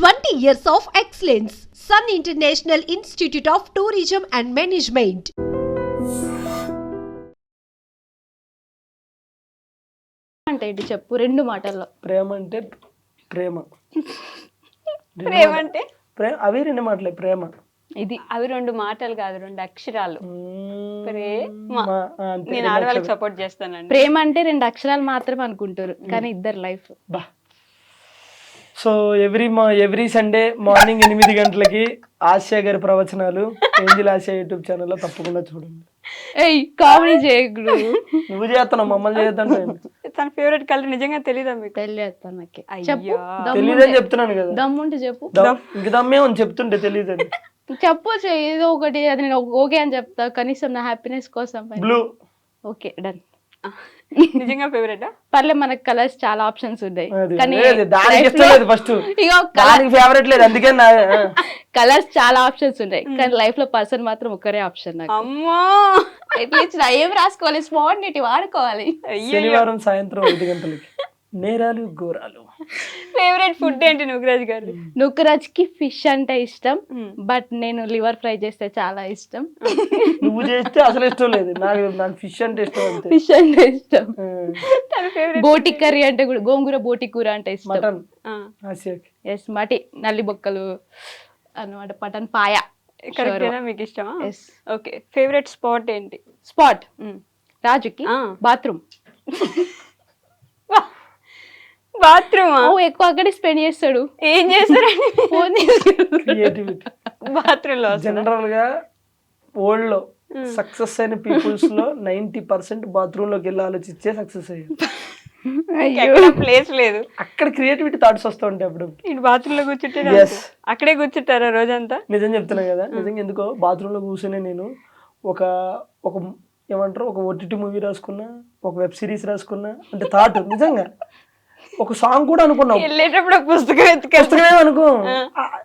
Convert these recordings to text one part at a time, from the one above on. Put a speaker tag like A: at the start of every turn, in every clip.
A: 20 years of excellence. Sun International Institute of Tourism and Management.
B: అంటే ఏంటి చెప్పు రెండు మాటల్లో
C: ప్రేమ అంటే ప్రేమ
D: ప్రేమ అంటే
C: ప్రేమ అవి రెండు మాటలే ప్రేమ
B: ఇది
D: అవి రెండు మాటలు కాదు రెండు అక్షరాలు. ప్రేమ. నేను ఆడవాళ్ళకి. సపోర్ట్ చేస్తానండి
B: ప్రేమ అంటే రెండు అక్షరాలు మాత్రమే అనుకుంటారు కానీ ఇద్దరు లైఫ్
C: బా సో ఎవ్రీ మా ఎవ్రీ సండే మార్నింగ్ ఎనిమిది గంటలకి ఆసియా గారి ప్రవచనాలు ఏంజిల్ ఆసియా యూట్యూబ్ ఛానల్లో తప్పకుండా చూడండి.
B: ఏయ్ కామెడీ చేయకుడు.
C: నువ్వు చేస్తున్నావు మమ్మల్ని చేద్దాం
D: తన ఫేవరెట్ కలర్ నిజంగా తెలీదా మీకు?
B: తెలియదు నాకు
D: అయ్యా.
B: చెప్పు
C: తెలియదని చెప్తున్నాను కదా.
B: దమ్ముంటే చెప్పు.
C: ఇంక దమ్మే అని చెప్తుంటే తెలియదని
B: చెప్పు చెయ్యి, ఏదో ఒకటి అది నేను ఓకే అని చెప్తా. కనీసం నా హ్యాపీనెస్ కోసం
C: బ్లూ
B: ఓకే డన్.
D: నిజంగా ఫేవరెట్
B: పర్లే మనకు కలర్స్ చాలా ఆప్షన్స్ ఉన్నాయి కానీ
C: దానికి ఇష్టం లేదు ఫస్ట్ దానికి ఫేవరెట్ లేదు అందుకే
B: కలర్స్ చాలా ఆప్షన్స్ ఉన్నాయి కానీ లైఫ్లో పర్సన్ మాత్రం ఒక్కరే ఆప్షన్ నాకు.
D: అమ్మో!
B: ఎట్లా ఏం రాసుకోవాలి? స్పాండిటీ వాడుకోవాలి.
C: శనివారం సాయంత్రం ఐదు గంటలకి. నేరాలు ఘోరాలు.
D: ఫేవరెట్ ఫుడ్ ఏంటి నుగ్రాజ్ గారు
B: నుక్కరాజ్కి ఫిష్ అంటే ఇష్టం. బట్ నేను లివర్ ఫ్రై చేస్తే చాలా ఇష్టం.
C: నువ్వు చేస్తే అసలు ఇష్టం లేదు. నాకు నాకు ఫిష్ అంటే ఇష్టం
B: ఫిష్ అంటే ఇష్టం.
D: ఫేవరెట్
B: బోటి కర్రీ అంటే కూడా గోంగూర బోటి కూర అంటే ఇష్టం.
C: మటన్
B: ఎస్ మటి నల్లి బొక్కలు అన్నమాట పటన్ పాయ.
D: మీకు ఇష్టమా?
B: ఎస్
D: ఓకే ఫేవరెట్ స్పాట్ ఏంటి?
B: స్పాట్ రాజుకి. Bathroom
D: bathroom?
B: ఓ ఎక్కువ అక్కడే స్పెండ్ చేస్తాడు.
D: ఏం చేస్తారండి?
B: ఫోన్
C: క్రియేటివిటీ బాత్రూమ్లో జనరల్గా వరల్డ్లో సక్సెస్ అయిన పీపుల్స్లో నైన్టీ పర్సెంట్ బాత్రూమ్లోకి వెళ్ళి ఆలోచించే సక్సెస్ అయ్యారు.
D: ప్లేస్ లేదు.
C: అక్కడ క్రియేటివిటీ థాట్స్ వస్తూ ఉంటాయి అప్పుడు.
D: ఇటు బాత్రూమ్లో కూర్చుంటే. అక్కడే కూర్చుంటారా రోజంతా?
C: నిజం చెప్తున్నా కదా. నిజంగా ఎందుకో బాత్రూమ్లో కూర్చొని నేను ఒక ఒక ఏమంటారు? ఒక ఓటీటీ మూవీ రాసుకున్నా ఒక వెబ్ సిరీస్ రాసుకున్నా అంటే థాట్ నిజంగా. ఒక సాంగ్ కూడా అనుకున్నావు.
D: వెళ్ళేటప్పుడు ఒక పుస్తకం ఎత్తుకెళ్తా
C: పుస్తకమే అనుకో?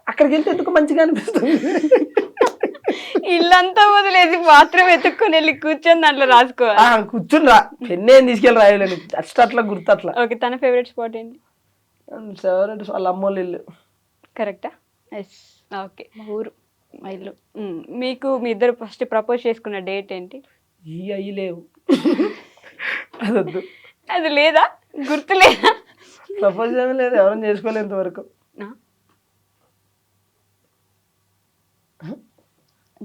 C: అక్కడికి వెళ్తే ఎందుకు మంచిగా అనిపిస్తుంది?
D: ఇల్లంతా వదిలేసి బాత్రూమ్ ఎత్తుక్కొని వెళ్ళి కూర్చొని దాంట్లో రాసుకోవాలి
C: ఆ, కూర్చుని రా పెన్ను ఏం తీసుకెళ్ళి రాయలేను అట్లా అట్లా గుర్తు అట్లా.
D: ఓకే తన ఫేవరెట్ స్పాట్ ఏంటి?
C: ఫేవరెట్ వాళ్ళ అమ్మోళ్ళ ఇల్లు.
D: కరెక్టా
B: ఎస్
D: ఓకే.
B: ఊరు. మా ఇల్లు.
D: మీకు మీ ఇద్దరు ఫస్ట్ ప్రపోజ్ చేసుకున్న డేట్ ఏంటి?
C: ఈ అయ్యి లేవు. అదొద్దు.
D: అది లేదా? గుర్తు లేదా?
C: ప్రపోజ్ ఏమీ లేదు ఎవరైనా చేసుకోలేదు ఇంతవరకు?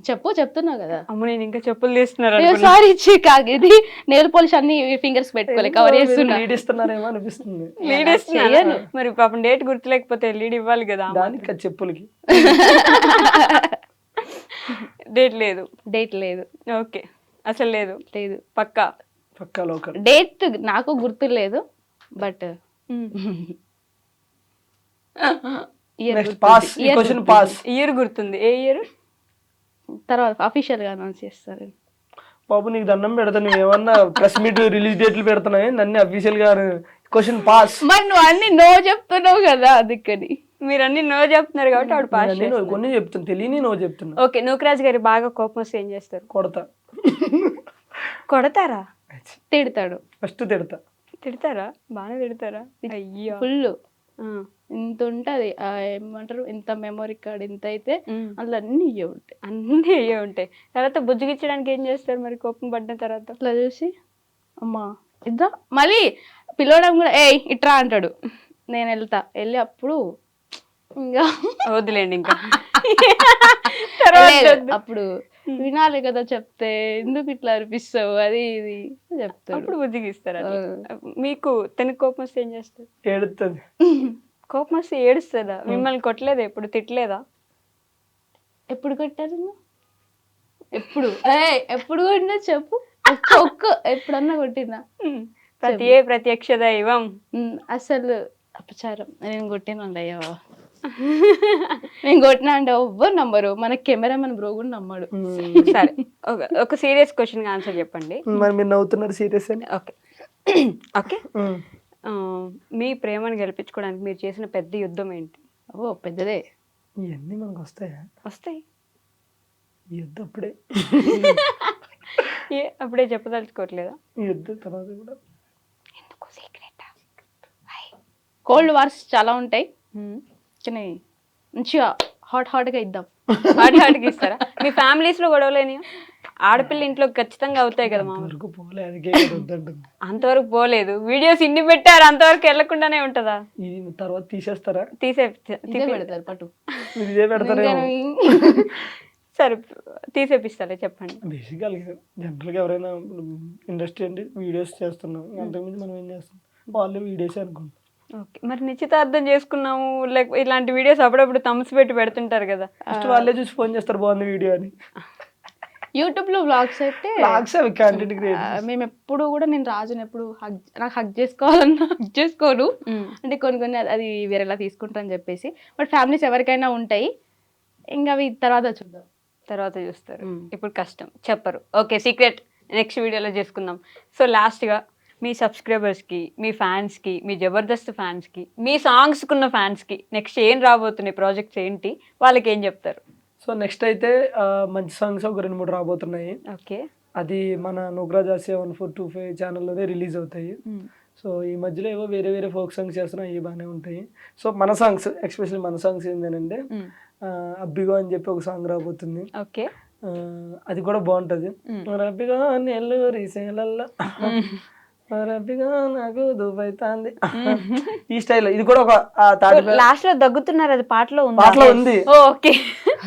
B: చెప్పు చెప్తున్నావు కదా.
D: అమ్మ నేను ఇంకా చెప్పులు తీస్తున్నారు
B: సారీ ఇచ్చి కాదు ఇది నెయిల్ పాలిష్ అన్ని ఫింగర్స్ పెట్టుకోలే కవర్ చేస్తున్నా.
C: లీడ్ ఇస్తున్నారేమో అనిపిస్తుంది.
D: లీడ్ ఇస్తున్నాను? మరి పాపం డేట్ గుర్తు లేకపోతే లీడ్ ఇవ్వాలి కదా
C: దానికి చెప్పులకి.
D: డేట్ లేదు.
B: డేట్ లేదు.
D: ఓకే అసలు లేదు.
B: లేదు.
D: పక్కా?
C: పక్కా లోకల్.
B: డేట్ నాకు గుర్తు లేదు బట్
C: నెక్స్ట్ పాస్ ఈ క్వశ్చన్ పాస్
D: ఇయర్ గుర్తుంది. ఏ ఇయర్
B: తర్వాత అఫీషియల్గా అనౌన్స్ చేస్తారు.
C: బాబు నీకు దండం పెడతా. నువ్వు ఏమన్నా ప్రెస్ మీట్ రిలీజ్ డేట్లు పెడుతున్నాయి నన్ను అఫీషియల్గా క్వశ్చన్ పాస్
B: మరి నువ్వు అన్ని నో చెప్తున్నావు కదా అందుకని.
D: మీరు అన్ని నో చెప్తున్నారు కాబట్టి ఆవిడ పాస్
C: నేను కొన్ని చెప్తున్నా. తెలియని నువ్వు చెప్తున్నా.
D: ఓకే నూకరాజ్ గారి బాగా కోపం వస్తే ఏం చేస్తారు?
C: కొడతా.
D: కొడతారా?
B: తిడతాడు.
C: ఫస్ట్ తిడతా.
D: తిడతారా? బాగానే తిడతారా? అయ్యో.
B: ఫుల్
D: ఆ.
B: ఇంత ఉంటది ఏమంటారు ఇంత మెమరీ కార్డ్ ఇంత అయితే. అందులో అన్ని ఇయ్య ఉంటాయి.
D: అన్నీ అయ్యే ఉంటాయి. తర్వాత బుజ్జిగిచ్చడానికి ఏం చేస్తారు మరి కోపం పడిన తర్వాత?
B: అట్లా చూసి అమ్మా ఇద్దా? మళ్ళీ పిలవడం కూడా ఏ ఇట్రా అంటాడు. నేను వెళ్తా. వెళ్ళి అప్పుడు ఇంకా
D: వదిలేండి ఇంకా.
B: అప్పుడు వినాలి కదా చెప్తే ఎందుకు ఇట్లా అనిపిస్తావు? అది ఇది చెప్తాడు.
D: అప్పుడు బుజ్జిగిస్తారు అట్లా. మీకు తనకి కోపం వస్తే ఏం చేస్తారు?
C: ఏడుతుంది
D: కోపం వస్తే ఏడుస్తుందా? మిమ్మల్ని కొట్టలేదా ఎప్పుడు? తిట్టలేదా?
B: ఎప్పుడు కొట్టారు నువ్వు? ఎప్పుడు? ఏయ్, ఎప్పుడు కొట్టినా చెప్పు. ఒక్క ఒక్క ఎప్పుడన్నా కొట్టినా.
D: ప్రతి ఏ ప్రత్యక్ష దైవం.
B: అసలు అపచారం. నేను కొట్టిన అయ్యా నేను కొట్టినా అంటే ఎవ్వరు నమ్మరు. మన కెమెరామెన్ బ్రో కూడా నమ్మడు.
D: సరే ఒక ఒక సీరియస్ క్వశ్చన్ ఆన్సర్ చెప్పండి.
C: మరి మీరు నవ్వుతున్నారు సీరియస్ అని?
D: ఓకే. ఓకే. ఆ, మీ ప్రేమను గెలిపించుకోవడానికి మీరు చేసిన పెద్ద యుద్ధం ఏంటి?
B: ఓ పెద్దదే.
C: ఇవన్నీ మనకు వస్తాయా?
D: వస్తాయి.
C: ఈ యుద్ధం అప్పుడే.
D: ఏ అప్పుడే చెప్పదలుచుకోవట్లేదా?
C: ఈ యుద్ధం తర్వాత కూడా.
D: ఎందుకు సీక్రెట్
B: కోల్డ్ వార్స్ చాలా ఉంటాయి. కానీ మంచిగా హాట్ హాట్గా ఇద్దాం.
D: వాటి వాటికి ఇస్తారా? మీ ఫ్యామిలీస్లో గొడవలేని ఆడపిల్ల ఇంట్లో ఖచ్చితంగా అవుతాయి కదా మామూలు.
C: వరకు పోలే అందుకే ఇక్కడ వద్దంటుంది.
D: అంతవరకు పోలేదు. వీడియోస్ ఇన్ని పెట్టారు అంతవరకు వెళ్ళకుండానే ఉంటుందా?
C: ఇది తర్వాత తీసేస్తారా?
D: తీసే
B: పెడతారు పట్టు.
D: సరే తీసేపిస్తాలే చెప్పండి.
C: బేసిక్గా జనరల్గా ఎవరైనా ఇండస్ట్రీ అంటే వీడియోస్ చేస్తున్నాం. అంతకుమించి మనం ఏం చేస్తాం వాళ్ళు వీడియోస్ అనుకుంటాం
D: ఓకే. మరి నిశ్చితార్థం చేసుకున్నాము లేక ఇలాంటి వీడియోస్ అప్పుడప్పుడు తమ్స్ పెట్టి పెడుతుంటారు కదా.
C: ఫస్ట్ వాళ్ళే చూసి ఫోన్ చేస్తారు బాగుంది వీడియో అని.
B: యూట్యూబ్లో వ్లాగ్స్ అయితే
C: లాక్స్ అవి కంటెంట్ క్రియేట్
B: మేము ఎప్పుడు కూడా నేను రాజుని ఎప్పుడు హగ్ నాకు హగ్ చేసుకోవాలన్నా హగ్ చేసుకోను. అంటే కొన్ని కొన్ని అది- అది వేరేలా తీసుకుంటా అని చెప్పేసి. బట్ ఫ్యామిలీస్ ఎవరికైనా ఉంటాయి. ఇంకా అవి తర్వాత చూద్దాం.
D: తర్వాత చూస్తారు. ఇప్పుడు కష్టం. చెప్పరు. ఓకే సీక్రెట్ నెక్స్ట్ వీడియోలో చేసుకుందాం. సో లాస్ట్గా మీ సబ్స్క్రైబర్స్కి మీ ఫ్యాన్స్కి మీ జబర్దస్త్ ఫ్యాన్స్కి మీ సాంగ్స్కున్న ఫ్యాన్స్కి నెక్స్ట్ ఏం రాబోతున్నాయి ప్రాజెక్ట్స్ ఏంటి? వాళ్ళకి ఏం చెప్తారు?
C: సో నెక్స్ట్ అయితే మంచి సాంగ్స్ ఒక రెండు మూడు రాబోతున్నాయి.
D: ఓకే.
C: అది మన నుగ్రాజ్ Asia one four two five ఛానల్లోనే release అవుతాయి. సో ఈ మధ్యలో ఏవో వేరే వేరే ఫోక్ సాంగ్స్ చేస్తున్నాం ఇవి బాగానే ఉంటాయి. సో మన సాంగ్స్ ఎక్స్పెషల్లీ మన సాంగ్స్ ఏంటంటే అబ్బిగో అని చెప్పి ఒక సాంగ్ రాబోతుంది.
D: ఓకే.
C: అది కూడా బాగుంటుంది. రబ్బిగా నెల్లూరి సేలల్లో. రబ్బిగా నాకు ఈ స్టైల్ ఇది కూడా ఒక
D: లాస్ట్లో దగ్గుతున్నారు అది పాటలో ఉంది?
C: పాటలో ఉంది.
D: ఓకే.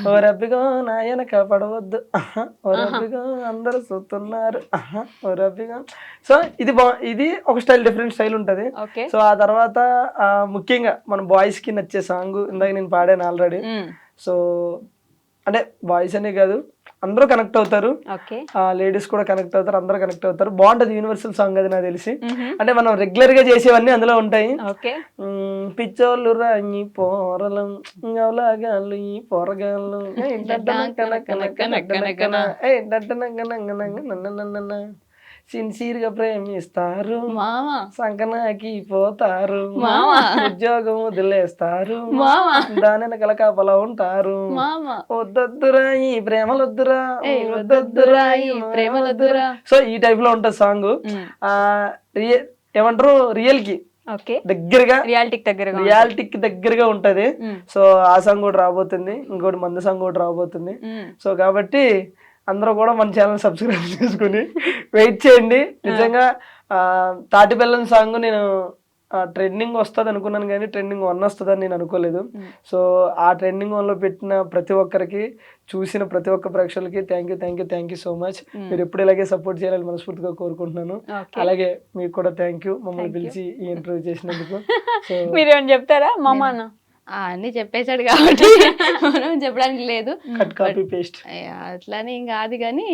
C: ఓ రబ్బిగా నాయన పడవద్దు. ఓ రబ్బిగా అందరూ చూస్తున్నారు ఓ రబ్బిగా. సో ఇది బా ఇది ఒక స్టైల్ డిఫరెంట్ స్టైల్ ఉంటది. సో ఆ తర్వాత ముఖ్యంగా మన బాయ్స్కి నచ్చే సాంగ్ ఇందాక నేను పాడాను ఆల్రెడీ. సో అంటే బాయ్స్ అనే కాదు అందరూ కనెక్ట్ అవుతారు లేడీస్ కూడా కనెక్ట్ అవుతారు అందరూ కనెక్ట్ అవుతారు బాగుంటది యూనివర్సల్ సాంగ్ అది నాకు తెలిసి అంటే మనం రెగ్యులర్గా చేసేవన్నీ అందులో ఉంటాయి పిచ్చోళ్ళు రాయి పోరలం అవలాగాళ్ళు ఈ పోరగాళ్ళు ఏయ్ సిన్సియర్గా ప్రేమిస్తారు.
B: మామా
C: సంకనాకి పోతారు.
B: మామా.
C: ఉద్యోగం వదిలేస్తారు.
B: మామా.
C: దాని వెనకాల కాపలా ఉంటారు.
B: మామా
C: వద్దొద్దురా ఈ ప్రేమలొద్దురా.
B: వద్దొద్దురా ఈ ప్రేమలొద్దురా.
C: సో ఈ టైప్లో ఉంటది సాంగ్. ఆ రియల్ ఏమంటారు?
D: రియల్కి
C: దగ్గరగా.
D: రియాలిటీకి దగ్గరగా
C: రియాలిటీకి దగ్గరగా ఉంటది. సో ఆ సాంగ్ కూడా రాబోతుంది. ఇంకోటి మంద సాంగ్ కూడా రాబోతుంది. సో కాబట్టి అందరూ కూడా మన ఛానల్ సబ్స్క్రైబ్ చేసుకుని వెయిట్ చేయండి. నిజంగా ఆ, తాటి బెల్లం సాంగ్ నేను ట్రెండింగ్ వస్తుంది అనుకున్నాను కానీ ట్రెండింగ్ వన్ వస్తుందని నేను అనుకోలేదు. సో ఆ ట్రెండింగ్ వన్లో పెట్టిన ప్రతి ఒక్కరికి చూసిన ప్రతి ఒక్క ప్రేక్షకులకి thank you thank you thank you so much మీరు ఎప్పుడు ఇలాగే సపోర్ట్ చేయాలని మనస్ఫూర్తిగా కోరుకుంటున్నాను. అలాగే మీకు కూడా థ్యాంక్ యూ మమ్మల్ని పిలిచి ఈ ఇంటర్వ్యూ చేసినందుకు. సో
D: మీరేమైనా చెప్తారా?
B: ఆ, అన్ని చెప్పేశాడు కాబట్టి మనం చెప్పడానికి లేదు. అట్లానే ఏం కాదు కానీ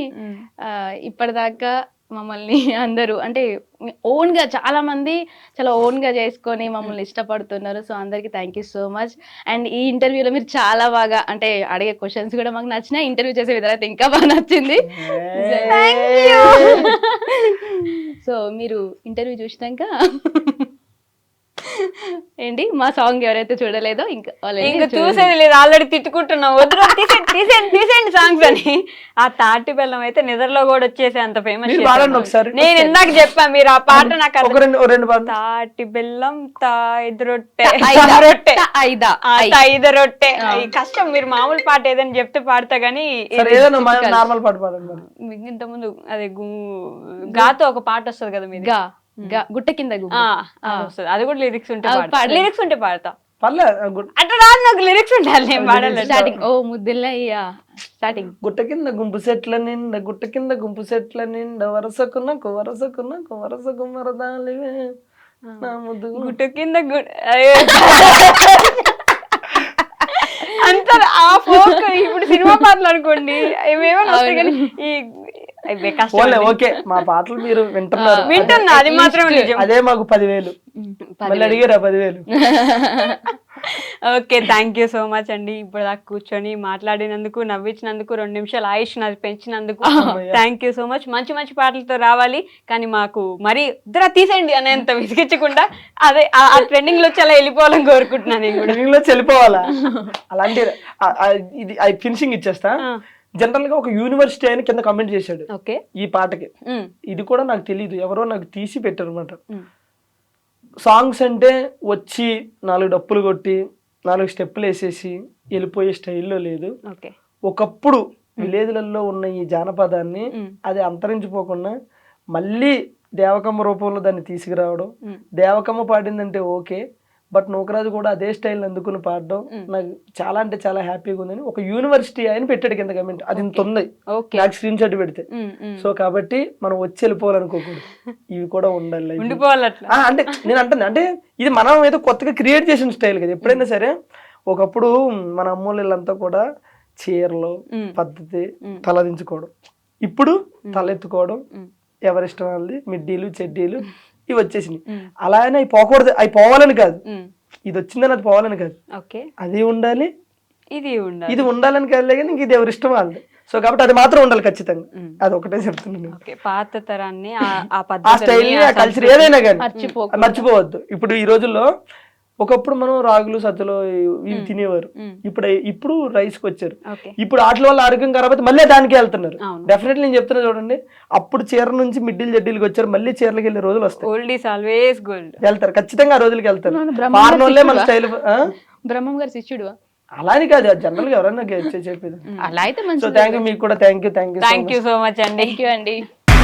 B: ఇప్పటిదాకా మమ్మల్ని అందరూ అంటే ఓన్గా చాలా మంది చాలా ఓన్గా చేసుకొని మమ్మల్ని ఇష్టపడుతున్నారు. సో అందరికి thank you so much and ఈ ఇంటర్వ్యూలో మీరు చాలా బాగా అంటే అడిగే క్వశ్చన్స్ కూడా మాకు నచ్చినాయి. ఇంటర్వ్యూ చేసే విధానం ఇంకా బాగా నచ్చింది. సో మీరు ఇంటర్వ్యూ చూసినాక ఏంటి? మా సాంగ్ ఎవరైతే చూడలేదో ఇంకా
D: ఇంకా. చూసేది లేదు ఆల్రెడీ తిట్టుకుంటున్నాం. వద్దు తీసేయండి తీసేయండి తీసేయండి సాంగ్స్ అని. ఆ తాటి బెల్లం అయితే నిద్రలో కూడా వచ్చేసి అంత ఫేమస్
C: మీరు ఒకసారి.
D: నేను ఇందాక చెప్పా మీరు ఆ పాట నాకు
C: రెండు
D: తాటి బెల్లం తాయిదు రొట్టె.
B: ఐదా.
D: రొట్టె.
B: ఐదా.
D: ఆ,
B: ఐ.
D: తాయిదు రొట్టె. ఈ కష్టం మీరు మామూలు పాట ఏదైనా చెప్తే పాడతా గానీ
C: నార్మల్ పాట పాడండి. మరి
D: ఇంత ముందు అదే గాతో ఒక పాట వస్తుంది కదా
B: గా గుట్ట కింద
D: అది. కూడా లిరిక్స్ ఉంటే
B: ఆ,
D: పాడతా.
B: పాడండి.
D: లిరిక్స్ ఉంటే పాడతా.
C: పర్లే గుడ్-
D: అట్లా రాదు నాకు లిరిక్స్ ఉండాలి
B: స్టార్టింగ్ ఓ ముద్దులయ్యా. స్టార్టింగ్
C: గుట్ట కింద గుంపు సెట్ల నిండా గుట్ట కింద గుంపు సెట్ల నిండా వరసకున్నకు వరసకున్నకు వరసకు మరదాలివే నా ముద్దు.
D: గుట్టు కింద. అంత ఆ ఫోక్ ఇప్పుడు సినిమా పాటలు అనుకోండి ఈ
C: ఓన్లే ఓకే మా పాటలు మీరు వింటున్నారు.
D: వింటున్నా అది మాత్రం నిజం.
C: అదే మాకు పదివేలు. మళ్ళీ అడిగారా పదివేలు?
D: Okay thank you so much అండి. ఇప్పుడు దాకా కూర్చొని మాట్లాడినందుకు నవ్వించినందుకు రెండు నిమిషాలు ఆయుష్ నాది పెంచినందుకు థ్యాంక్ యూ సో మచ్ మంచి మంచి పాటలతో రావాలి కానీ మాకు మరీ ఇద్దరా తీసేయండి అనేంత విసిగించకుండా అదే ఆ- ట్రెండింగ్లో చాలా వెళ్ళిపోవాలని కోరుకుంటున్నాను
C: Beginning లో చెల్లిపోవాలా? అలాంటి ఇది ఫినిషింగ్ ఇచ్చేస్తా. జనరల్గా ఒక యూనివర్సిటీ ఆయన కింద కమెంట్ చేశాడు.
D: ఓకే.
C: ఈ పాటకి. ఇది కూడా నాకు తెలియదు ఎవరో నాకు తీసి పెట్టారు అనమాట సాంగ్స్ అంటే వచ్చి నాలుగు డప్పులు కొట్టి నాలుగు స్టెప్పులు వేసేసి వెళ్ళిపోయే స్టైల్లో లేదు. ఒకప్పుడు విలేజ్లలో ఉన్న ఈ జానపదాన్ని. అది అంతరించిపోకుండా మళ్ళీ దేవకమ్మ రూపంలో దాన్ని తీసుకురావడం
D: మ్మ్.
C: దేవకమ్మ పాడిందంటే ఓకే బట్ నూకరాజు కూడా అదే స్టైల్ అందుకుని పాడడం నాకు చాలా అంటే చాలా హ్యాపీగా ఉందని ఒక యూనివర్సిటీ ఆయన పెట్టాడు కింద కమెంట్ అది ఇంత ఉంది. నాకు స్క్రీన్ షాట్ పెడితే. సో కాబట్టి మనం వచ్చి వెళ్ళిపోవాలనుకోకూడదు. ఇవి కూడా ఉండాలి అంటే నేను అంటాను అంటే ఇది మనం ఏదో కొత్తగా క్రియేట్ చేసిన స్టైల్ కదా. ఎప్పుడైనా సరే ఒకప్పుడు మన అమ్మోళ్ళంతా కూడా చీరలు. పద్ధతి. తలదించుకోవడం. ఇప్పుడు తలెత్తుకోవడం. ఎవరిష్టం వాళ్ళది? మిడ్డీలు చెడ్డీలు. ఇవి వచ్చేసినాయి.
D: మ్మ్.
C: అలా అని అవి పోకూడదు. అవి పోవాలని కాదు. ఇది వచ్చిందని అది పోవాలని కాదు.
D: ఓకే.
C: అది ఉండాలి.
D: ఇది ఉండాలి.
C: ఇది ఉండాలని కాదు కానీ ఇంక ఇది ఎవరిష్టం వాళ్ళది. సో కాబట్టి అది మాత్రం ఉండాలి ఖచ్చితంగా. అది ఒకటే చెప్తున్నాను
D: పాత తరాన్ని ఆ-
C: స్టైల్ కల్చర్ ఏదైనా కానీ. మర్చిపోవద్దు. ఇప్పుడు ఈ రోజుల్లో ఒకప్పుడు మనం రాగులు సజ్జలు ఇవి తినేవారు. ఇప్పుడు ఇప్పుడు రైస్కి వచ్చారు ఇప్పుడు వాటి వల్ల ఆరోగ్యం ఖరాబ్ అయితే మళ్ళీ దానికి వెళ్తున్నారు. డెఫినెట్లీ నేను చెప్తున్నా చూడండి. అప్పుడు చీర నుంచి మిడ్డిల్ జడ్డీలకి వచ్చారు మళ్ళీ చీరలకు వెళ్ళే రోజులు వస్తాయి.
D: ఓల్డ్ ఈస్ ఆల్వేస్ గోల్డ్
C: వెళ్తారు. ఖచ్చితంగా ఆ రోజులకి వెళ్తారు. ఫారెన్ వాళ్ళే మన? స్టైల్
B: బ్రహ్మం గారు శిష్యుడు
C: అలా అని కాదు జనరల్గా ఎవరన్నా చెప్పేది
B: అలా అయితే
C: మీకు కూడా. Thank you thank you
D: thank you so much అండి.
B: థ్యాంక్ యూ అండి.